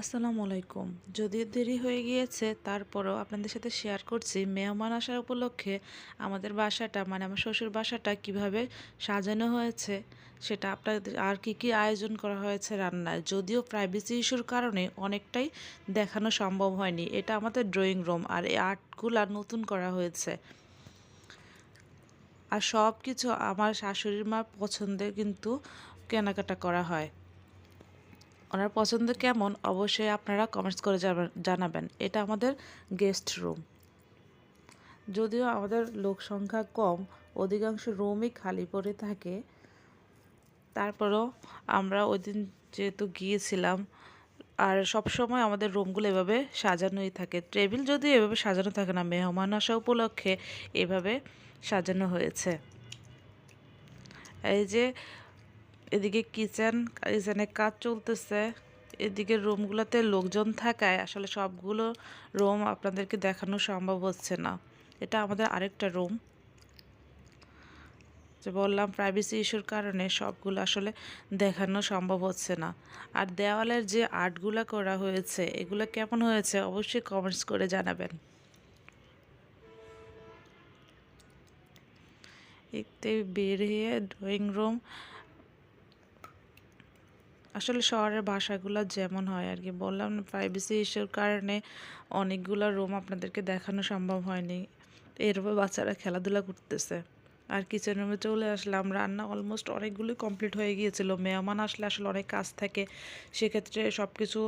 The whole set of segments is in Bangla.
আসসালামু আলাইকুম। যদিও দেরি হয়ে গিয়েছে, তারপরও আপনাদের সাথে শেয়ার করছি মেহমান আসার উপলক্ষে আমাদের বাসাটা মানে আমার শ্বশুর বাসাটা কীভাবে সাজানো হয়েছে, সেটা আপনাদের আর কি কি আয়োজন করা হয়েছে রান্নায়। যদিও প্রাইভেসি ইস্যুর কারণে অনেকটাই দেখানো সম্ভব হয়নি। এটা আমাদের ড্রয়িং রুম আর এই আর্টগুলা নতুন করা হয়েছে। আর সব কিছু আমার শাশুড়ির মার পছন্দে কিন্তু কেনাকাটা করা হয়। ওনার পছন্দ কেমন, অবশ্যই আপনারা কমেন্টস করে জানাবেন- এটা আমাদের গেস্ট রুম যদিও আমাদের লোক সংখ্যা কম, অধিকাংশ রুমই খালি পড়ে থাকে। তারপরেও আমরা ওই দিন যেহেতু গিয়েছিলাম, আর সব সময় আমাদের রুমগুলো এভাবে সাজানোই থাকে। টেবিল যদি এভাবে সাজানো থাকে না, মেহমান আসা উপলক্ষে এভাবে সাজানো হয়েছে। এই যে এদিকে কিচেন, কিচেনে কাজ চলতেছে। এদিকে রুমগুলোতে লোকজন থাকায় আসলে সবগুলো রুম আপনাদেরকে দেখানো সম্ভব হচ্ছে না। এটা আমাদের আরেকটা রুম। যে বললাম প্রাইভেসি ইস্যুর কারণে সবগুলো আসলে দেখানো সম্ভব হচ্ছে না। আর দেওয়ালের যে আর্টগুলো করা হয়েছে, এগুলো কেমন হয়েছে অবশ্যই কমেন্টস করে জানাবেন। এতে বেরিয়ে ড্রয়িং রুম আসলে শহরের বাসাগুলো যেমন হয় আর কি। বললাম প্রাইভেসি ইস্যুর কারণে অনেকগুলো রুম আপনাদেরকে দেখানো সম্ভব হয়নি। এরপর বাচ্চারা খেলাধুলা করতেছে। আর কিচেন রুমে চলে আসলাম, রান্না অলমোস্ট অনেকগুলোই কমপ্লিট হয়ে গিয়েছিল। মেহমান আসলে আসলে অনেক কাজ থাকে, সেক্ষেত্রে সব কিছু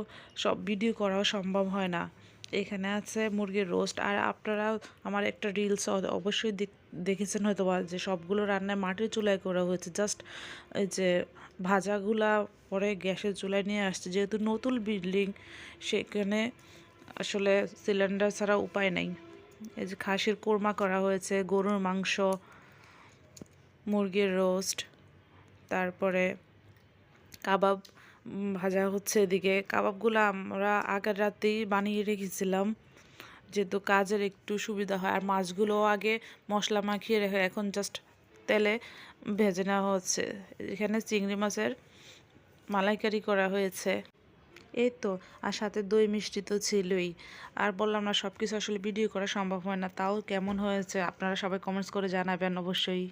সব ভিডিও করাও সম্ভব হয় না। এখানে আছে মুরগির রোস্ট আর আপনারা আমার একটা রিলস অবশ্যই দেখ- দেখেছেন হয়তো বা যে সবগুলো রান্নায় মাটির চুলায় করা হয়েছে। জাস্ট এই যে ভাজাগুলা পরে গ্যাসের চুলায় নিয়ে আসছে। যেহেতু নতুন বিল্ডিং সেখানে আসলে সিলিন্ডার ছাড়া উপায় নেই। এই যে খাসির কোরমা করা হয়েছে, গরুর মাংস, মুরগির রোস্ট তারপরে কাবাব ভাজা হচ্ছে এদিকে। কাবাবগুলো আমরা আগের রাতেই বানিয়ে রেখেছিলাম, যেহেতু কাজের একটু সুবিধা হয়। আর মাছগুলো আগে মশলা মাখিয়ে রেখে, এখন জাস্ট তেলে ভেজে নেওয়া হচ্ছে। এখানে চিংড়ি মাছের মালাইকারি করা হয়েছে। এই তো, আর সাথে দই মিষ্টি তো ছিলই। আর বললাম না সব কিছু আসলে ভিডিও করা সম্ভব হয় না, তাও কেমন হয়েছে আপনারা সবাই কমেন্টস করে জানাবেন অবশ্যই।